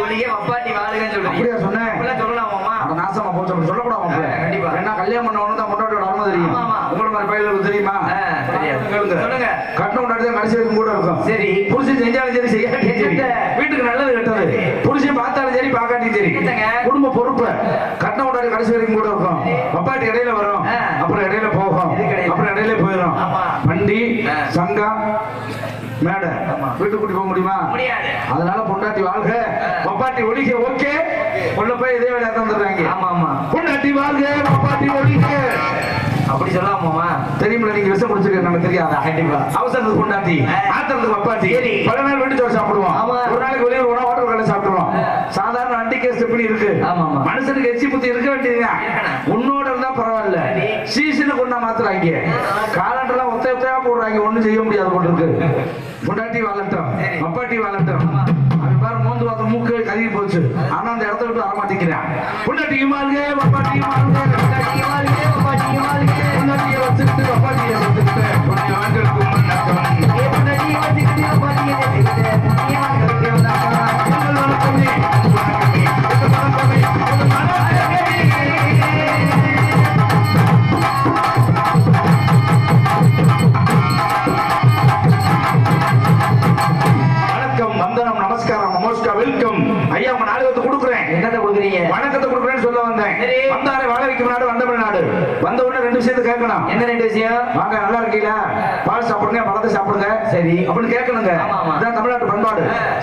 ஒளிய வப்பாட்டி சொல்றீங்க அப்படியா சொன்னேன் சொல்லலாமாமா அட நாசமா போச்சு அப்படி சொல்லக்கூடாது கண்டிப்பா. பெண்ணா கல்யாணம் பண்ணவனு தான் முன்னாடி தெரியும். உங்களை மாதிரி தெரியுமா. சொல்லுங்க. கட்டின முன்னாடி தான் கடைசி வரைக்கும் கூட இருக்கும் சரி புருஷன் செஞ்சாலும் சரி செய்யாட்டி சரி? வீட்டுக்கு நல்லது கெட்டது புருஷன் பார்த்தாலும் சரி பார்க்காட்டியும் சரி? குடும்ப பொறுப்பு கட்டின முன்னாடி கடைசி வரைக்கும் கூட இருக்கும் அப்பாட்டி இடையில வரும். அப்புறம் இடையில போகும்? அப்புறம் இடையில போயிடும். வண்டி. சங்கம் மேடை. வீட்டுக்கு கூட்டி போக முடியுமா அதனால பொண்டாட்டி வாழ்க பப்பாட்டி ஒழிக்க ஓகே உள்ள போய் இதே வேலையா தந்துடுறாங்க ஆமா ஆமா பொண்டாட்டி வாழ்க பப்பாட்டி ஒழிக்க அப்படி சொல்லலாமாமா தெரியுமில்ல நீங்க விஷம் குடிச்சிருக்க நமக்கு தெரியாதா கண்டிப்பா. அவசரத்துக்கு பொண்டாட்டி. ஆத்திரத்துக்கு பப்பாட்டி சரி. பல நாள் வீட்டு சோறு சாப்பிடுவோம் ஆமா. ஒரு நாளைக்கு வெளியே ஒரு ஹோட்டல் கடை சாப்பிடுவோம். சாதாரண அண்டிகே ஸ்டெப்னி இருக்கு ஆமா, ஆமா. மனுஷனுக்கு எச்சி புத்தி இருக்க வேண்டியதுதான் இருக்கணும். பரவாயில்ல. சீசனுக்கு சீசனு கொண்டா மாத்துறாங்க. காலண்டர்லாம் ஒத்த ஒத்தையா போடுறாங்க. ஒண்ணும் செய்ய முடியாது போட்டு இருக்கு. பொண்டாட்டி வாழட்டும் அப்பாட்டி பப்பாட்டி வாழட்டும் அவன் பாரு மோந்து பார்த்த மூக்கு கருகி போச்சு. ஆனா அந்த இடத்த விட்டு வர மாட்டேங்கிறான் பொண்டாட்டிக்கு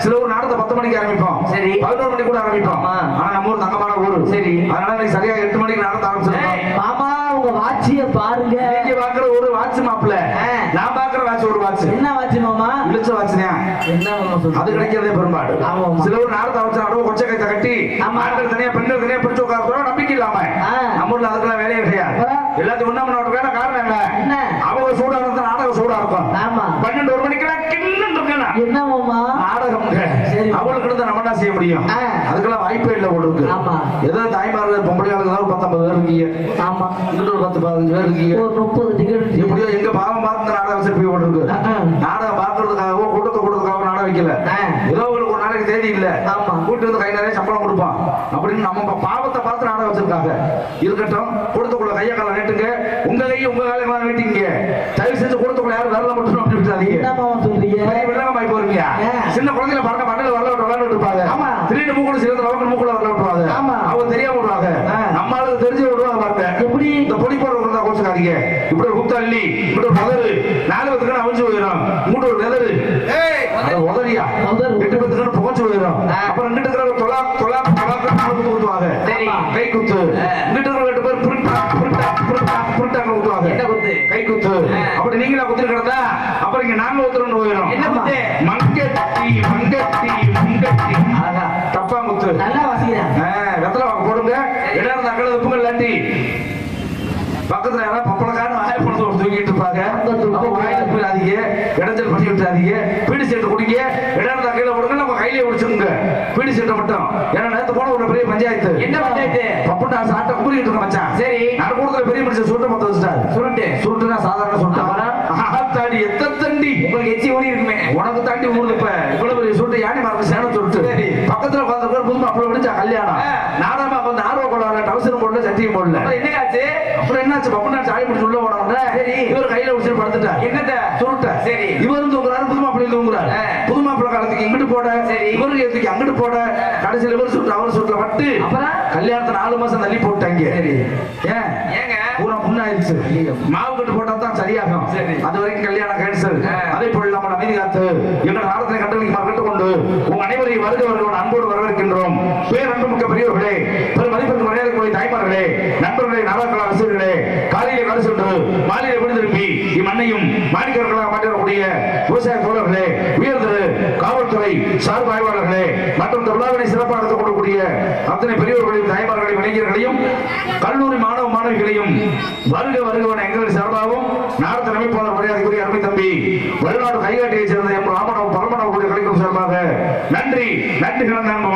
சில ஊர் நாடகத்தை பத்து மணிக்கு ஆரம்பிப்போம் சரி. பதினோரு மணிக்கு கூட ஆரம்பிப்போம். ஆனா நம்ம ஊர் தங்கமான ஊர் சரி. அதனால இன்னைக்கு சரியா எட்டு மணிக்கு நாடகத்தை ஆரம்பிச்சிருக்கோம். மாமா உங்க வாட்சிய பாருங்க நீங்க பாக்குற ஒரு வாட்ச் மாப்பிள. நான் பாக்குற வாட்ச் ஒரு வாட்ச் என்ன வாட்சி மாமா இழுச்ச வாட்ச் தான் என்ன அது? கிடைக்கிறதே பெரும்பாடு. சில ஊர் நாடகத்தை வச்சு நடுவு கொச்சை கட்டி. ஆண்கள் தனியா பெண்கள் தனியா பிடிச்சு உட்கார நம்பிக்கை இல்லாம ஆ. நம்ம ஊர்ல அதுக்கெல்லாம் வேலையே கிடையாது அப்புறம்? எல்லாத்தையும் ஒண்ணா பண்ண வேலை காரணம் என்ன என்ன? அவங்க சூடா இருந்தா நாடகம் சூடா இருக்கும் ஆமா பன்னெண்டு ஒரு மணிக்கெல்லாம் கிண்ணு இருக்கணும் என்ன மாமா நாடகம் சரி. அவங்களுக்கு இருந்தா நம்ம என்ன செய்ய முடியும் ஆ. அதுக்கெல்லாம் ஆமா. ஏதோ தாய்மார்கள் பொம்பளை ஆளுங்க தான் ஒரு பத்தொன்பது பேர் இருக்கீங்க. ஆமா. ஒரு பத்து பதினஞ்சு பேர் இருக்கீங்க. ஒரு முப்பது டிக்கெட் எப்படியோ எங்க பாவம் பார்த்து இந்த நாடகம் வச்சிருப்பி போட்டுருக்கு ஆ, ஆ. நாடகம் பார்க்கறதுக்காகவோ கூட்டத்தை கூட்டத்துக்காகவோ நாடகம் வைக்கல. ஏதோ உங்களுக்கு ஒரு நாளைக்கு தேதி இல்ல. ஆமா. கூட்டு வந்து கை நிறைய சம்பளம் கொடுப்பான். அப்படின்னு நம்ம பாவத்தை பார்த்து நாடகம் வச்சிருக்காங்க. இருக்கட்டும் கூட்டத்துக்குள்ள கைய கால நீட்டுங்க. உங்க கையை உங்க காலையெல்லாம் நீட்டிங்க. தயவு செஞ்சு கூட்டத்துக்குள்ள யாரும் வரல மட்டும் அப்படி விட்டுறாதீங்க. சொல்றீங்க? வில்லங்கமாய் போறீங்க. சின்ன குழந்தைல பாருங்க மண்ணில் வரல விட்டு விளையாண்டு இருப்பாங்க ஆமா. திடீர்னு மூக்குல சேர்ந்து நமக்கு மூக்குல வரல விட்டுருவாங்க ஆமா. அவங்க தெரியாம விடுவாங்க ஆ. நம்ம ஆளுக்கு தெரிஞ்சு விடுவாங்க பாருங்க எப்படி? இந்த பொடி போடுறவங்க தான் கோச்சுக்காதீங்க இப்படி ஒரு குத்தள்ளி இப்படி ஒரு உதறு நாலு பத்துக்கு அவிஞ்சு போயிடும் மூட்டு ஒரு அது உதறியா? உதறு. எட்டு பத்துக்கு புகச்சு போயிடும். அப்புறம் இங்கிட்டு இருக்கிற தொலா தொலா தொலா குத்து குத்துவாங்க சரி. கை குத்து. இங்கிட்டு இருக்கிற ரெண்டு பேர் புருட்டா புருட்டா புருட்டா புருட்டாங்க குத்து? கை குத்து. அப்படி நீங்களா குத்து கிடந்தா? அப்புறம் இங்க நாங்க ஒருத்தர் போயிடும் என்ன குத்து? மங்கட்டி மங்கட்டி ஆகா தப்பா குத்து. நல்லா வாசிக்கிறேன். வெத்தலை போடுங்க. இடம் இருந்தா அக்கறை உப்புங்க இல்லாட்டி. பக்கத்துல யாராவது பப்பளக்காரன் வாய பணத்தை ஒரு தூக்கிட்டு இருப்பாங்க. அப்ப வாயில போயிடாதீங்க. இடைஞ்சல் பண்ணி விட்டுறாதீங்க. பீடி சீட்டை குடிங்க. இடம் கையில கொடுங்க நம்ம கையிலே குடிச்சுங்க பீடி சீட்டை மட்டும். ஏன்னா நேத்து போன ஒரு பெரிய பஞ்சாயத்து. என்ன பஞ்சாயத்து? பப்புட்டா சாட்டை கூறிட்டு இருக்க மச்சான். சரி. நான் கொடுக்குற பெரிய மனுஷன் சுருட்டை மொத்தம் வச்சுட்டாரு. சுருட்டு. சுருட்டுனா சாதாரண சுருட்டா. ஆத்தாடி எத்த தண்டி உங்களுக்கு எச்சி ஊறி இருக்குமே. உனக்கு தாண்டி ஊருது இப்ப. இவ்வளவு சுருட்டு யானை சேனம் சுருட்டு சரி. பக்கத்துல உட்கார்ந்து பேர் புதுமா அப்படி விடிச்சா கல்யாணம் ஆ. நாடாமா வந்து ஆர்வ கொள்ளாத டவுசர் போடல சட்டியும் போடல அப்புறம் என்ன ஆச்சு அப்புறம் என்னாச்சு பப்புனா சாய் முடிச்சு உள்ள போனவங்க சரி. இவர் படுத்துட்டார் என்னத்த சுருட்ட சரி. இவரும் தூங்குறாரு புது மாப்பிள்ளை தூங்குறாரு. புது மாப்பிள்ளை காலத்துக்கு இங்கிட்டு போட சரி. இவருக்கு எதுக்கு அங்கிட்டு போட கடைசியில் இவர் சுட்டு அவர் சுட்டுல பட்டு அப்புறம்? கல்யாணத்தை நாலு மாசம் தள்ளி போட்டாங்க சரி. ஏன் ஏங்க பூரா புண்ணாயிருச்சு மாவு கட்டு போட்டா தான் சரியாகும் சரி. அது வரைக்கும் கல்யாணம் கேன்சல். அதே போல் நம்ம அமைதி காத்து எங்கள் நாடத்தினை கட்டளைக்கு மறக்கட்டு கொண்டு உங்க அனைவரையும் வருக வருகிறோம் அன்போடு வரவேற்கின்றோம் பேர் அன்பு மிக்க பெரியவர்களே பெரும் மதிப்பிற்கு மரியாதைக்குரிய தாய்மார்களே நண்பர்களே நாடகங்கள ரசிகர்களே காலையிலே கரு சென்று மாலையிலே விழுந்திருப்பி அன்னையும் மாணிக்கர்களாக மாற்றிடக்கூடிய விவசாய தோழர்களே உயர்திரு காவல்துறை சார்பு ஆய்வாளர்களே மற்றும் இந்த சிறப்பாக நடத்த கொள்ளக்கூடிய அத்தனை பெரியவர்களையும் தாய்மார்களையும் இளைஞர்களையும் கல்லூரி மாணவ மாணவிகளையும் வருக வருகவன எங்கள் சார்பாகவும் நாடக அமைப்பாளர் மரியாதைக்குரிய அருமை தம்பி வெளிநாடு கைகாட்டியைச் சேர்ந்த எம் ராமனவ் பரமனவர்களுடைய கூடிய கலைக்கும் சார்பாக நன்றி நன்றி நண்பர்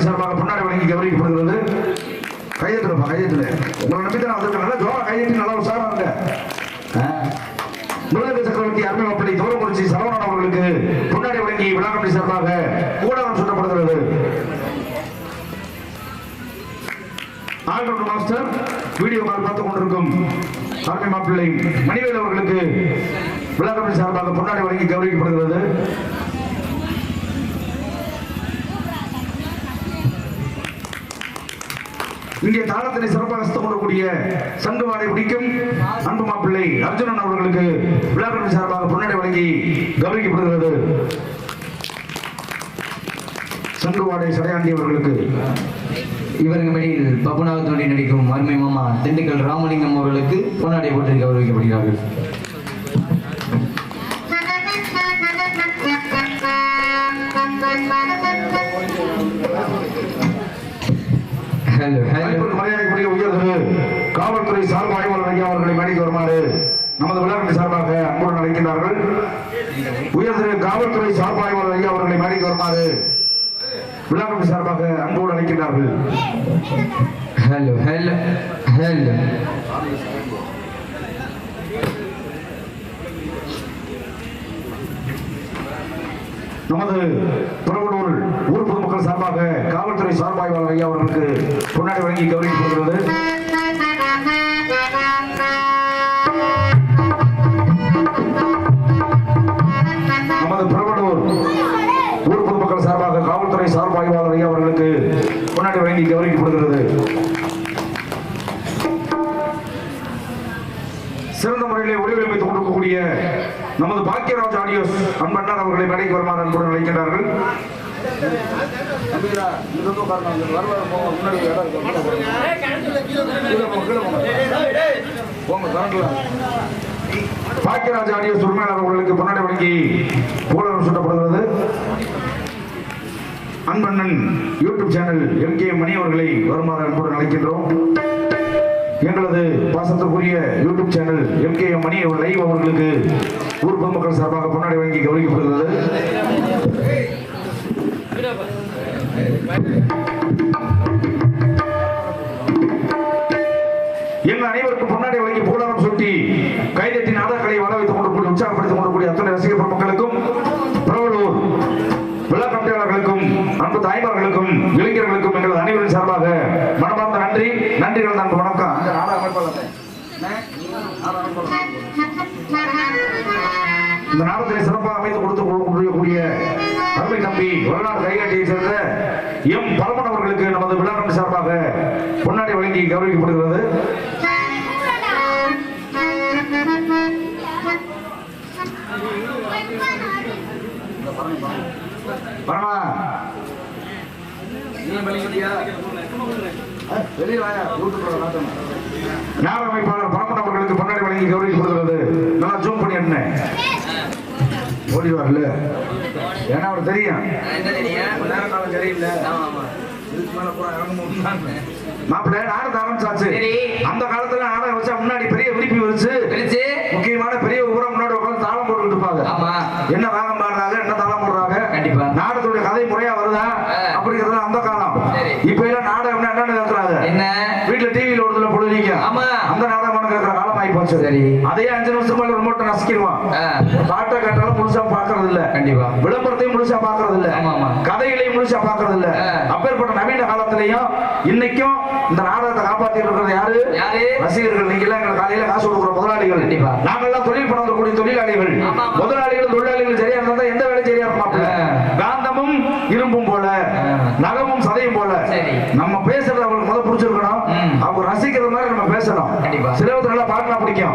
அவர்களுக்கு சார்பாக பொன்னாடி வழங்கி கௌரவிக்கப்படுகிறது. கையெழுத்துலப்பா கையெழுத்துல. உங்களை நம்பி தான் வந்திருக்கேன். நல்லா ஜோரா கையெழுத்து நல்லா உற்சாகம் இருங்க. முருகன் சக்கரவர்த்தி அருமை மாப்பிள்ளை தோரக்குறிச்சி சரவணன் அவர்களுக்கு பொன்னாடி வழங்கி விழாக்கட்டி சார்பாக ஊடகம் சுட்டப்படுகிறது. All round master video call பார்த்துக் கொண்டிருக்கும் அருமை மாப்பிள்ளை மணிவேல் அவர்களுக்கு விழாக்கட்டி சார்பாக பொன்னாடி வழங்கி கௌரவிக்கப்படுகிறது. இங்கே தாளத்தினை சிறப்பாக ரசித்துக் கொள்ளக்கூடிய சங்குவாடை பிடிக்கும் அன்பு மாப்பிள்ளை அர்ஜுனன் அவர்களுக்கு விழாக்கட்டி சார்பாக பொன்னாடை வழங்கி கௌரவிக்கப்படுகிறது. சங்குவாடை சடையாண்டி அவர்களுக்கு. இவருக்கு மேடையில் பப்புனாக தோண்டி நடிக்கும் அருமை மாமா திண்டுக்கல் ராமலிங்கம் அவர்களுக்கு பொன்னாடை போட்டு கௌரவிக்கப்படுகிறார்கள். மரியாதைக்குரிய உயர் திரு காவல்துறை சார்பு ஆய்வாளர் ஐயா அவர்களை மேடைக்கு வருமாறு நமது விழாக்கள் சார்பாக அன்புடன் அழைக்கின்றார்கள். உயர் திரு காவல்துறை சார்பு ஆய்வாளர் ஐயா அவர்களை மேடைக்கு வருமாறு விழாக்கள் சார்பாக அன்போடு அழைக்கின்றார்கள். ஹலோ ஹலோ ஹலோ நமது புறவலூர் ஊர் பொதுமக்கள் சார்பாக காவல்துறை சார்பாய்வாளர் ஐயா அவர்களுக்கு கொண்டாடி வழங்கி கௌரவிக்கப்படுகிறது. அன்பண்ணர் அவர்களை மேடைக்கு வருமாறு அன்புடன் அழைக்கின்றார்கள். பாக்கியராஜ் ஆடியோஸ் உரிமையாளர் அவர்களுக்கு பொன்னாடை வழங்கி புகழரம் சூட்டப்படுகிறது. அன்பண்ணன் YouTube channel M K Mani அவர்களை வருமாறு அன்புடன் அழைக்கின்றோம். எங்களது பாசத்திற்குரிய YouTube channel M K M Mani live அவர்களுக்கு ஊர் பொதுமக்கள் சார்பாக பொன்னாடி வழங்கி கௌரவிக்கப்படுகிறது. எங்கள் அனைவருக்கும் பொன்னாடி இந்த நாடகத்தை சிறப்பாக அமைத்து கொடுத்து கொண்டிருக்கக்கூடிய அருமை தம்பி வடநாடு கைகாட்டியை சேர்ந்த எம் பரமன் அவர்களுக்கு நமது விழா கமிட்டி சார்பாக பொன்னாடி வழங்கி கௌரவிக்கப்படுகிறது. பரமா. நாடக அமைப்பாளர் பரமன் அவர்களுக்கு பொன்னாடி வழங்கி கௌரவிக்கப்படுகிறது நல்லா ஜூம் பண்ணி என்ன ஓடி வரல ஏன்னா அவர் தெரியும். மாப்பிள்ளை நாடகம் ஆரம்பிச்சாச்சு. அந்த காலத்துல நாடகம் வச்சா முன்னாடி பெரிய விரிப்பி வச்சு முக்கியமான பெரிய ஊரம் முன்னாடி உட்கார்ந்து தாளம் போட்டுக்கிட்டு இருப்பாங்க ஆமா என்ன ராகம் பாடுறாங்க என்ன தாளம் போடுறாங்க கண்டிப்பா. நாடகத்துடைய கதை முறையா வருதா ஆ. அப்படிங்கிறது அந்த காலம். இப்ப எல்லாம் நாடகம்னா என்னன்னு கேக்குறாங்க என்ன வீட்டுல டிவியில ஓடுதுல பொழுதுங்க ஆமா. அந்த நாடகம் கேட்கிற காலம் ஆகி போச்சு சரி. அதே அஞ்சு நிமிஷம் மேல ரிமோட்டை நசுக்கிடுவான் பாட்டை கேட்டாலும் முழுசா பாக்குறது இல்ல கண்டிப்பா விளம்பரத்தையும் முழுசா பாக்குறது இல்ல. கதைகளையும் முழுசா பாக்குறது இல்ல. அப்பேற்பட்ட நவீன காலத்திலையும் இன்னைக்கும் இந்த நாடகத்தை காப்பாத்திட்டு இருக்கிறது யாரு யாரு? ரசிகர்கள் நீங்க எல்லாம் எங்களுக்கு காலையில காசு கொடுக்குற முதலாளிகள் கண்டிப்பா. நாங்கெல்லாம் தொழில் பண்ணக்கூடிய தொழிலாளிகள் ஆமா, ஆமா. முதலாளிகள் தொழிலாளிகள் சரியா இருந்தா எந்த வேலை சரியா இருப்பாப்ல. காந்தமும் இரும்பும் போல. நகமும் சதையும் போல. நம்ம பேசுறது அவங்களுக்கு முத பிடிச்சிருக்கணும். அவங்க ரசிக்கிற மாதிரி நம்ம பேசணும் கண்டிப்பா.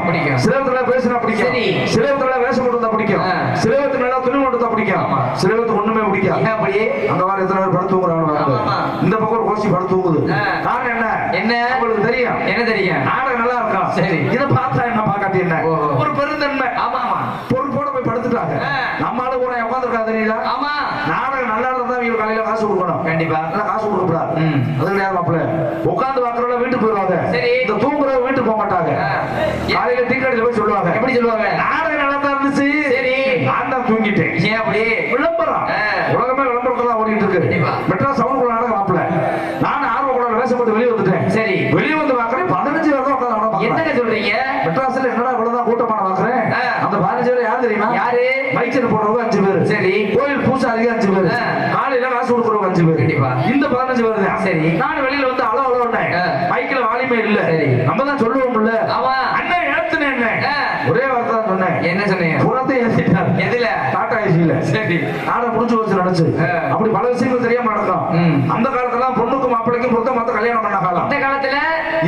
பிடிக்கும். சிலவத்துல பேசினா பிடிக்கும். சிலவத்துல வேஷம் போட்டு பிடிக்கும் ஆ. சிலவத்துல எல்லாம் துணி போட்டு பிடிக்கும். சிலவத்துக்கு ஒண்ணுமே பிடிக்காது ஏன் அப்படி அந்த மாதிரி எத்தனை பேர் படுத்து தூங்குறாங்க. இந்த பக்கம் ஒரு கோஷ்டி படுத்து தூங்குது. காரணம் என்ன என்ன? உங்களுக்கு தெரியும் என்ன தெரியும் நாடகம் நல்லா இருக்கும் சரி. இதை பார்த்தா என்ன பார்க்காட்டி என்ன. ஒரு பெருந்தன்மை ஆமா ஆமா பொறுப்போட போய் படுத்துட்டாங்க. நம்ம ஆளு கூட உட்காந்துருக்கா தெரியல ஆமா நாடகம் நல்லா இருந்தா இவங்க காலையில காசு கொடுக்கணும் கண்டிப்பா நல்லா காசு கொடுக்கப்படாது ம். அது கிடையாது மாப்பிள்ள உட்காந்து பாக்குறவங்க வீட்டுக்கு போயிடுவாங்க சரி. இந்த தூங்குறவங்க வீட்டுக்கு போக மாட்டாங்க ஆ. காலையில டீ கடையில போய் சொல்லுவாங்க நாடகம் தான் இருந்துச்சு சரி. நான் தான் தூங்கிட்டேன் ஏன் அப்படி விளம்பரம். உலகமே விளம்பரத்துல ஓடிட்டு இருக்கு. மெட்ராஸ் சவுண்ட் கூட நாடகம் மாப்பிள்ள நான் ஆர்வ கூட வேஷம் போட்டு வெளியே வந்துட்டேன் சரி. வெளியே வந்து பாக்குறேன் பதினஞ்சு பேர் தான் உட்காந்து என்னங்க. சொல்றீங்க மெட்ராஸ்ல என்னடா இவ்வளவுதான் கூட்டமான பாக்குறேன். அந்த பதினஞ்சு பேர் யார் தெரியுமா யாரு? மைச்சர் போடுறவங்க அஞ்சு பேர் சரி. கோயில் பூசாரிங்க அஞ்சு பேர். காலையில காசு கொடுக்குறவங்க அஞ்சு பேர் கண்டிப்பா. இந்த பதினஞ்சு பேர் தான் சரி. நான் வெளியில வந்து அளவு அளவு ஆ. மைக்கில வாலிமே இல்ல சரி. நம்ம தான் சொல்லுவோம்ல ஆமா. அண்ணன் ஏத்துனேன் என்ன ஆ. ஒரே வார்த்தை தான் சொன்னேன் என்ன சொன்னீங்க? புறத்தை ஏத்திட்டார் எதுல? டாடா ஏசியில சரி. நாடகம் முடிஞ்சு வச்சு நடந்துச்சு. ஆ. அப்படி பல விஷயங்கள் தெரியாம நடக்கும். அந்த காலத்துல பொண்ணுக்கும் மாப்பிள்ளைக்கும் பொருத்தம் மத்த கல்யாணம் பண்ண காலம். இந்த காலத்துல?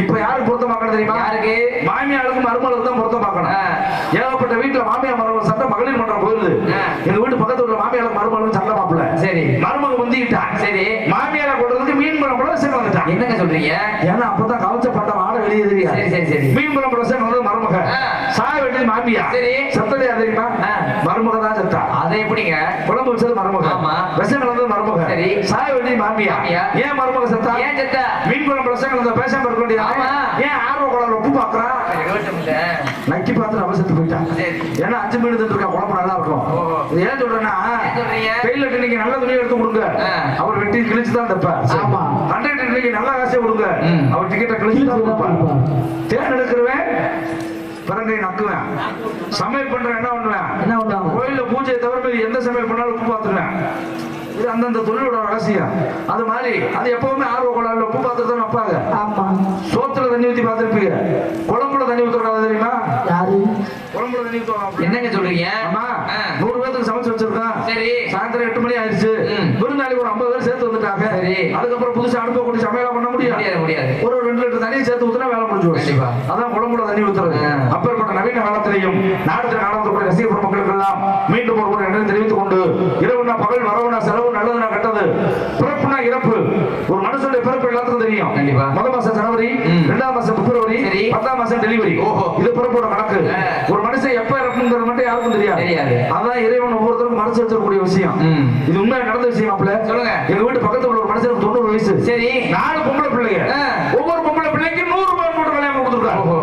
இப்ப யாருக்கு பொருத்தம் பார்க்கணும் தெரியுமா? யாருக்கு? மாமியாருக்கும் மருமகளுக்கு தான் பொருத்தம் பார்க்கணும். ஏகப்பட்ட வீட்டுல மாமியார் மருமகள் சண்டை மகளிர் மன்றம் போயிருது. எங்க வீட்டு பக்கத்து வீட்டுல மாமியாருக்கு மருமகளும் சண்டை மாப்பிள்ள. சரி. மருமக முந்திக்கிட்டா. சரி. மாமியாரை கொண்டு மீன் குழம்பு வந்துட்டான் என்னங்க சொல்றீங்க? ஏன்னா அப்பதான் கவச்ச பட்டம் ஆட வெளியே சரி சரி சரி. மீன் குழம்பு சாய வெட்டி மாமியா சரி. சத்தலையா தெரியுமா. மருமக தான் செத்தா அதை எப்படிங்க குழம்பு வச்சது மருமக ஆமா. விஷம் கலந்தது மருமக சரி. மாமியா மாமியா. ஏன் மருமக செத்தா ஏன் செத்த மீன் குழம்பு ரசம் கலந்த பேசாம இருக்க வேண்டியது ஆமா. ஏன் ஆர்வ குழம்பு உப்பு பாக்குறான் நக்கி பார்த்து நம்ம செத்து போயிட்டான். ஏன்னா அஞ்சு மீன் இருக்கா குழம்பு நல்லா இருக்கும் ஏன் சொல்றேன்னா? கையில நீங்க நல்ல துணி எடுத்து கொடுங்க. அவர் வெட்டி கிழிச்சு தான் தப்பார் ஆமா. கண்டக்டர் நீங்க நல்ல காசை கொடுங்க. அவர் டிக்கெட்டை கிழிச்சு தான் கொடுப்பார் பிறங்கை நக்குவேன். சமையல் பண்றேன் என்ன பண்ணுவேன்? என்ன பண்ணுவாங்க? கோயில்ல பூஜையை தவிர எந்த சமையல் பண்ணாலும் பார்த்துருவேன் இது அந்தந்த தொழிலோட ரகசியம் அது மாதிரி அது எப்பவுமே ஆர்வ கோளாறுல உப்பு பார்த்துட்டு தான் வைப்பாங்க ஆமா சோத்துல தண்ணி ஊத்தி பார்த்துருப்பீங்க குழம்புல தண்ணி ஊற்றக்கூடாது தெரியுமா யாரு குழம்புல தண்ணி ஊற்றுவாங்க என்னங்க சொல்றீங்க ஆமா. நூறு பேருக்கு சமைச்சு வச்சிருக்கான் சரி. சாயந்தரம் எட்டு மணி ஆயிடுச்சு. விருந்தாளி ஒரு ஐம்பது பேர் சேர்த்து வந்துட்டாங்க சரி. அதுக்கப்புறம் புதுசா அடுப்ப கூட்டி சமையலா பண்ண முடியாது முடியாது முடியாது ஒரு ரெண்டு லிட்டர் தண்ணியை சேர்த்து ஊத்துனா வேலை முடிஞ்சு. கண்டிப்பா. அதான் குழம்புல தண்ணி ஊத்துறது ஆ. அப்பேற்பட்ட நவீன காலத்திலையும் நாடத்தில் காலத்துக்கூடிய ரசிக பெருமக்களுக்கு எல்லாம் மீண்டும் ஒரு முறை நன்றி தெரிவித்துக் கொண்டு இரவுனா பகல் வரவுனா செலவு கெட்டது பிறப்புனா இறப்பு ஒரு மனுஷனுடைய பிறப்பு எல்லாத்துக்கும் தெரியும். முதல் மாசம் ஜனவரி ம். இரண்டாம் மாசம் பிப்ரவரி. பத்தாம் மாசம் டெலிவரி ஓஹோ. இது பிறப்போட கணக்கு. ஒரு மனுஷன் எப்ப இறப்புங்கிறது மட்டும் யாருக்கும் தெரியாது. அதான் இறைவன் ஒவ்வொருத்தருக்கும் மனசு வச்சிருக்கக்கூடிய விஷயம். இது உண்மையா நடந்த விஷயம் அப்பல சொல்லுங்க. எங்க வீட்டு பக்கத்துல உள்ள ஒரு மனுஷனுக்கு தொண்ணூறு வயசு சரி நாலு பொம்பளை பிள்ளைங்க ஆ. ஒவ்வொரு பொம்பளை பிள்ளைக்கு நூறு ரூபாய் போட்டு கல்யாணம் கொடுத்துருக்காரு ஓஹோ.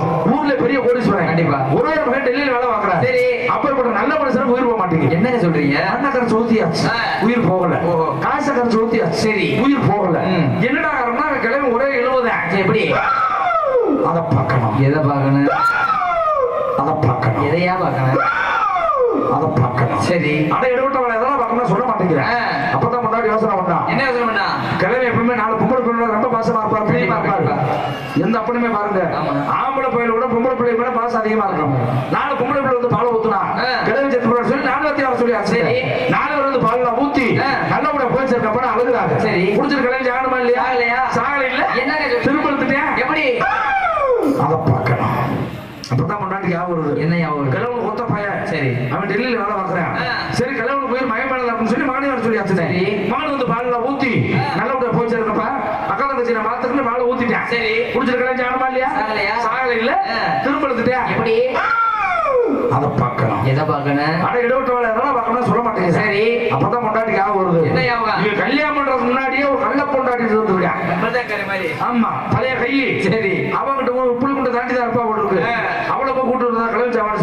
பெரிய கோடீஸ்வரன் கண்டிப்பா. ஒரே ஒரு மகன் டெல்லியில வேலை பார்க்கறாரு சரி. அப்பேற்பட்ட நல்ல மனுஷனுக்கு உயிர் போக மாட்டேங்குது. என்னங்க சொல்றீங்க? அண்ணக்கரை சோத்தியாச்சு ஆ. உயிர் போகல. ஓஹோ. காசக்கரை சோத்தியாச்சு சரி. உயிர் போகல. என்னடா காரணம்னா கிளம்பி ஒரே எழுபதா எப்படி? அதை பார்க்கணும். எதை பார்க்கணும்? அதை பார்க்கணும். எதையா பார்க்கணும்? பாசமா இருப்பார் பிரியமா இருப்பாரு எந்த அப்பனுமே பாருங்க ஆமா. ஆம்பளை பையில விட பொம்பளை பிள்ளை மேல பாசம் அதிகமா இருக்கும் நாலு பொம்பளை பிள்ளை வந்து பால் ஊத்துனா ஆ. கிழமை செத்து சொல்லி வர சொல்லி சரி. இல்லையா? சாகல இல்ல எப்படி? அதை பார்க்கணும். எதை பார்க்கணும்? ஆனா எதெல்லாம் சொல்ல மாட்டேங்க சரி. அப்பதான் பொண்டாட்டி ஞாபகம் வருது. என்ன ஞாபகம்? கல்யாணம் பண்றதுக்கு முன்னாடியே ஒரு கள்ள பொண்டாட்டி மாதிரி. ஆமா பழைய கை சரி. அவங்கிட்ட ஒரு புளி குண்டை தாண்டி தான் இருப்பா போட்டுருக்கு ஆ. அவளை போய் கூட்டு வந்தா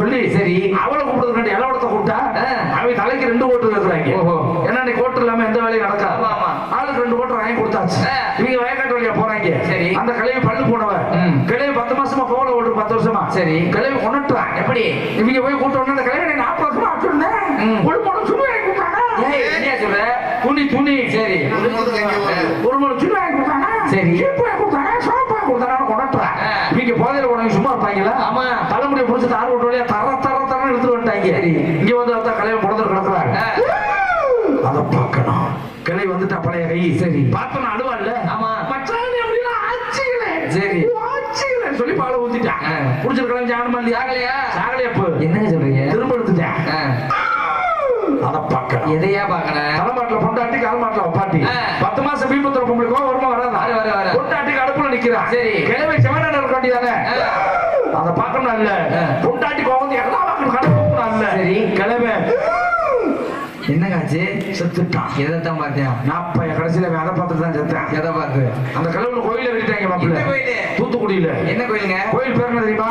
சொல்லி சரி. அவளை கூப்பிடுறதுக்காண்டி இலவடத்தை கூப்பிட்டா ஆ. அவன் தலைக்கு ரெண்டு ஓட்டு இருக்கிறாங்க ஓஹோ. ஏன்னா நீ கோட்டு இல்லாம எந்த வேலையும் நடக்காது ஆமா, ஆமா. ஆளுக்கு ரெண்டு ஓட்டு வாங்கி கொடுத்தாச்சு ஆ. இவங்க வயக்காட்டு வழியா போறாங்க சரி. அந்த கிளவி பல்லு போனவ ம். கிளவி பத்து மாசமா போல ஓட்டு பத்து வருஷமா சரி. கிளவி கொண்டுட்டான் எப்படி இவங்க போய் கூட்டு அந்த கிளவி நான் நாற்பது வருஷமா வச்சிருந்தேன். ஒரு மூணு கொடுத்தாங்க ஏய், என்ன சொல்ற துணி துணி சரி ஒரு மூணு வாங்கி கொடுத்தாங்க சரி. சீப்பு வாங்கி கொடுத்தாங்க சோப்பு கொண்டாட்டுறேன். இவங்க போதையில உடனே சும்மா இருப்பாங்களா ஆமா. தலைமுடியை பிடிச்சி தார் விட்டு வழியா தர தர தர எடுத்துட்டு வந்துட்டாங்க. இங்க வந்து பார்த்தா கலையை புடந்து கிடக்குறாங்க. அதை பார்க்கணும் கிளை வந்துட்டா பழைய கை சரி. பார்த்தோம் அழுவா இல்ல ஆமா. மச்சான் அப்படின்னா ஆச்சிகளே சரி. ஆச்சிகளே சொல்லி பால கிளம்பி ஆகணுமா இல்லையா சாகலையா? சாகலையப்ப என்னங்க சொல்றீங்க திரும்ப எடுத்துட்டேன். அதை பார்க்கணும் எதையா பார்க்கணும் தலைமாட்டுல பொண்டாட்டி கால் மாட்டுல ஒப்பாட்டி ஆ. பத்து மாசம் பீபத்துல பொம்பளைக்கோ வருமா வராதா வர, வர, வர. பொண்டாட்டிக்கு அடுப்புல நிக்கிறான் சரி. கிழமை வேண்டியதானே ஆ. அதை பார்க்கணும் இல்ல என்னங்காச்சு செத்துட்டான். எதைத்தான் பார்த்தேன் நாப்ப கடைசியில அதை பார்த்துட்டு தான் செத்தேன். எதை பார்த்து? அந்த கிழமை கோயில விட்டுட்டாங்க மாப்பிள்ள? தூத்துக்குடியில. என்ன கோயிலுங்க? கோயில் பேர் என்ன தெரியுமா?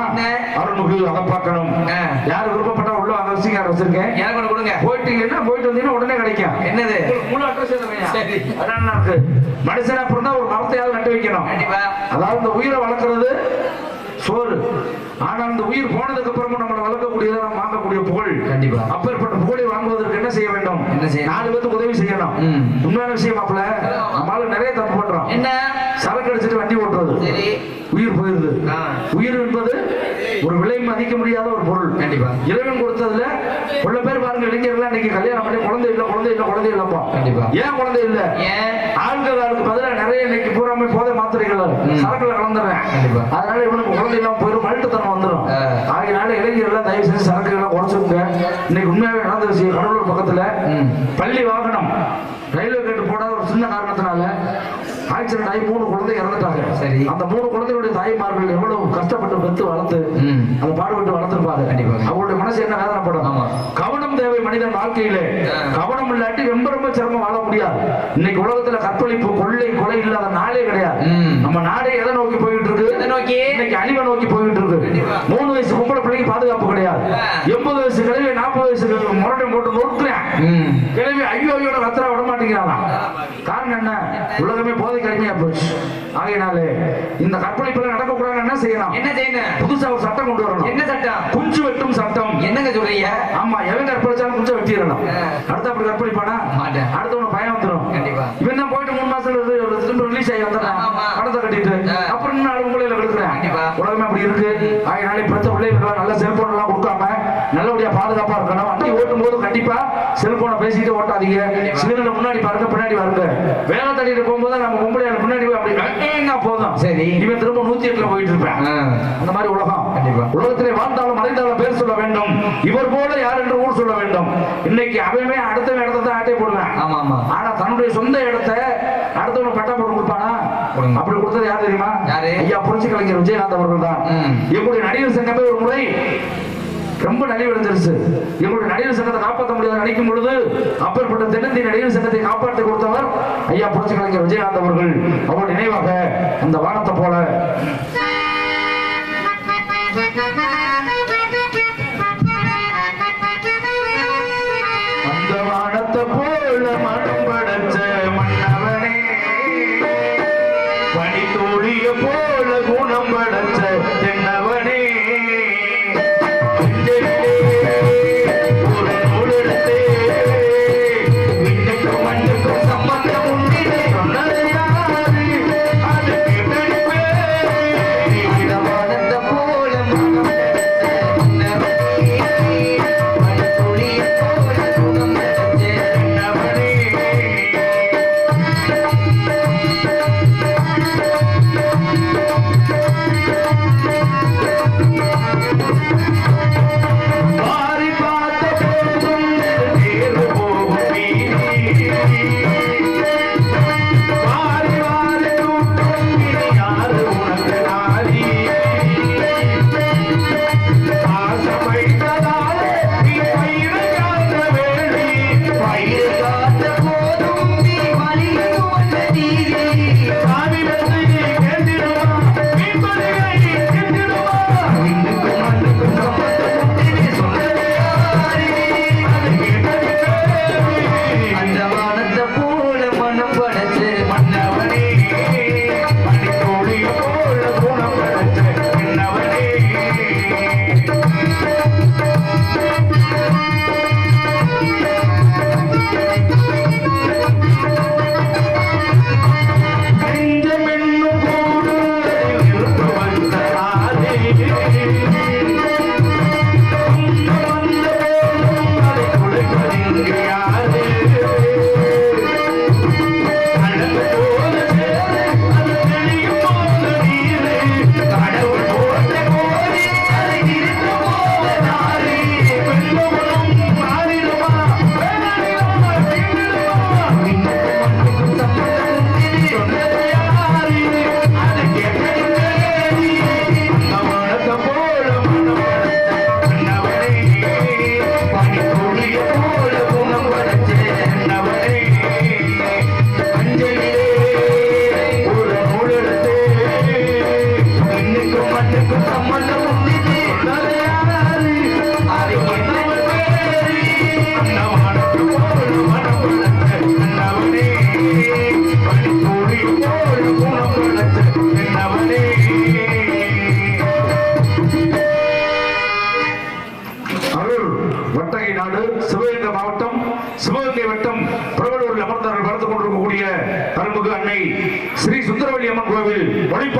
அருள்முகு அதை பார்க்கணும். யாரு விருப்பப்பட்டா உள்ள அந்த வசிக்கார வச்சிருக்கேன் எனக்கு ஒண்ணு கொடுங்க. போயிட்டீங்கன்னா போயிட்டு வந்தீங்கன்னா உடனே கிடைக்கும். என்னது? முழு அட்ரஸ் சரி. அதான் இருக்கு. மனுஷனா பிறந்தா ஒரு மரத்தையாவது நட்டு வைக்கணும். அதாவது இந்த உயிரை வளர்க்கறது சோறு ஆனா இந்த உயிர் போனதுக்கு அப்புறமும் நம்மளை வளர்க்கக்கூடியதை நம்ம வாங்கக்கூடிய புகழ் கண்டிப்பா. அப்பேற்பட்ட புகழை வாங்குவதற்கு என்ன செய்ய வேண்டும் என்ன செய்யணும்? நாலு பேருக்கு உதவி செய்யணும். உண்மையான விஷயம் மாப்பிள நம்மளால நிறைய தப்பு பண்றோம் என்ன சரக்கு அடிச்சிட்டு வண்டி ஓட்டுறது உயிர் போயிருது. உயிர் என்பது ஒரு விலை மதிக்க முடியாத ஒரு பொருள் கண்டிப்பா. இறைவன் கொடுத்ததுல உள்ள பேர் பாருங்க இளைஞர்கள் இன்னைக்கு கல்யாணம் பண்ணி குழந்தை இல்ல குழந்தை இல்ல குழந்தை இல்லப்பா கண்டிப்பா. ஏன் குழந்தை இல்ல ஆண்கள் அதுக்கு பதிலா நிறைய இன்னைக்கு பூராமே போதை மாத்திரைகள். சரக்குல கலந்துடுறேன் கண்டிப்பா. அதனால இவனுக்கு குழந்தை இல்லாம போயிடும் மல்ட்டுத்தனம் வந்துடும். ஆகினால இளைஞர்கள் தயவு செஞ்சு சரக்குகளை குறைச்சுங்க இன்னைக்கு உண்மையாவே நடந்த விஷயம் கடலூர் பக்கத்துல. பள்ளி வாகனம் ரயில்வே கேட்டு போடாத ஒரு சின்ன காரணத்தினால ஆக்சிடென்ட் ஆகி மூணு குழந்தை இறந்துட்டாங்க சரி. அந்த மூணு குழந்தைகளுடைய தாய்மார்கள் எவ்வளவு கஷ்டப்பட்டு பெத்து வளர்த்து. அதை பாடுபட்டு வளர்த்திருப்பாங்க கண்டிப்பா. அவங்களுடைய மனசு என்ன வேதனைப்படும். கவனம் தேவை மனிதன் வாழ்க்கையிலே. கவனம் இல்லாட்டி ரொம்ப ரொம்ப சிரமம் வாழ முடியாது இன்னைக்கு உலகத்துல கற்பழிப்பு கொள்ளை கொலை இல்லாத நாளே கிடையாது. நம்ம நாடே எதை நோக்கி போயிட்டு இருக்கு நோக்கி? இன்னைக்கு அழிவை நோக்கி போயிட்டு இருக்கு. மூணு வயசு பொம்பளை பிள்ளைக்கு பாதுகாப்பு கிடையாது. எண்பது வயசு கிழவி நாற்பது வயசு முரட்டை போட்டு நொறுக்குறேன் கிழவி ஐயோ ஐயோட ரத்தரா விட மாட்டேங்கிறாங்க என்ன உலகமே போதைக்கு கடுமையா போச்சு ஆகையினாலே இந்த கற்பழிப்புல நடக்கக்கூடாதுன்னு என்ன செய்யலாம் என்ன செய்யணும்? புதுசா ஒரு சட்டம் கொண்டு வரணும். என்ன சட்டம்? குஞ்சு வெட்டும் சட்டம். என்னங்க சொல்றீங்க? ஆமா எவன் கற்பழிச்சாலும் குஞ்ச வெட்டிடணும். அடுத்த அப்படி கற்பழிப்பானா? மாட்டேன். அடுத்தவன பயம் வந்துடும் கண்டிப்பா. இவன் தான் போயிட்டு மூணு மாசம் திரும்ப ரிலீஸ் ஆகி வந்துடுறான் ஆமா. பணத்தை கட்டிட்டு. அப்புறம் நாலு மூலையில கண்டிப்பா. உலகமே அப்படி இருக்கு. ஆகையினாலே பெற்ற பிள்ளைகளுக்கு நல்ல செல்போன் எல்லாம் கொடுக்காம நல்லபடியா பாதுகாப்பா இருக்கணும் வண்டி ஓட்டும் போது கண்டிப்பா செல்போனை பேசிட்டு ஓட்டாதீங்க சிக்னல் முன்னாடி பாருங்க பின்னாடி பாருங்க வேலை தள்ளிட்டு போகும்போது நம்ம மும்பையில முன்னாடி போய் அப்படி போதும் சரி. இவன் திரும்ப நூத்தி எட்டுல போயிட்டு இருப்பேன். அந்த மாதிரி உலகம் கண்டிப்பா. உலகத்திலே வாழ்ந்தாலும் மறைந்தாலும் பேர் சொல்ல வேண்டும் இவர் போல யார் என்று ஊர் சொல்ல வேண்டும் இன்னைக்கு அவன் அடுத்த இடத்த தான் ஆட்டை போடுவேன் ஆமா ஆமா ஆனா தன்னுடைய சொந்த இடத்தை அடுத்தவங்க பட்டா போட்டு கொடுப்பானா. அப்படி கொடுத்தது யார் தெரியுமா யாரு? ஐயா புரட்சி கலைஞர் விஜயகாந்த் அவர்கள் தான். எங்களுடைய நடிகர் சங்கமே ஒரு முறை ரொம்ப நலிவடைஞ்சிருச்சு எங்களுடைய நடிகர் சங்கத்தை காப்பாற்ற முடியாத நினைக்கும் பொழுது அப்பேற்பட்ட தென்னிந்திய நடிகர் சங்கத்தை காப்பாற்றி கொடுத்தவர் ஐயா புரட்சி கலைஞர் விஜயகாந்த் அவர்கள். அவர் நினைவாக அந்த வானத்தை போல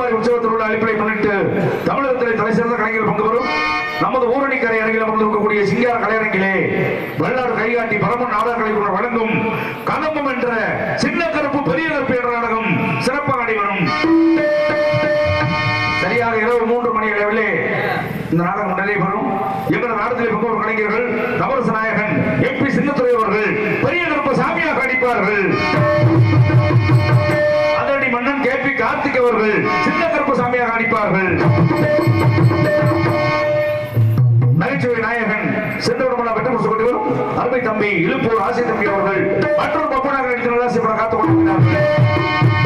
வழிபாடு உற்சவத்தில் உள்ள அழைப்பை முன்னிட்டு தமிழகத்திலே தலை சிறந்த கலைஞர்கள் பங்கு பெறும். நமது ஊரணிக்கரை அருகில் அமர்ந்திருக்கக்கூடிய சிங்கார கலையரங்கிலே வல்லாறு கைகாட்டி பரமன் நாடக கலைக்குழு வழங்கும் கதம்பம் என்ற சின்ன கருப்பு பெரிய கருப்பு என்ற நாடகம் சிறப்பாக நடைபெறும். சரியாக இரவு மூன்று மணி அளவிலே இந்த நாடகம் நடைபெறும். எங்கள் நாடகத்தில் பங்கோர் கலைஞர்கள் சாமியாக நகைச்சுவை நாயகன் சென்ற சென்றவரமல்ல வெற்றி முசு கொண்டு வரும். அருமை தம்பி இழுப்பூர் ஆசை தம்பி அவர்கள். மற்றொரு பப்பனாக நடித்து காத்துக் கொண்டிருக்கிறார்கள்.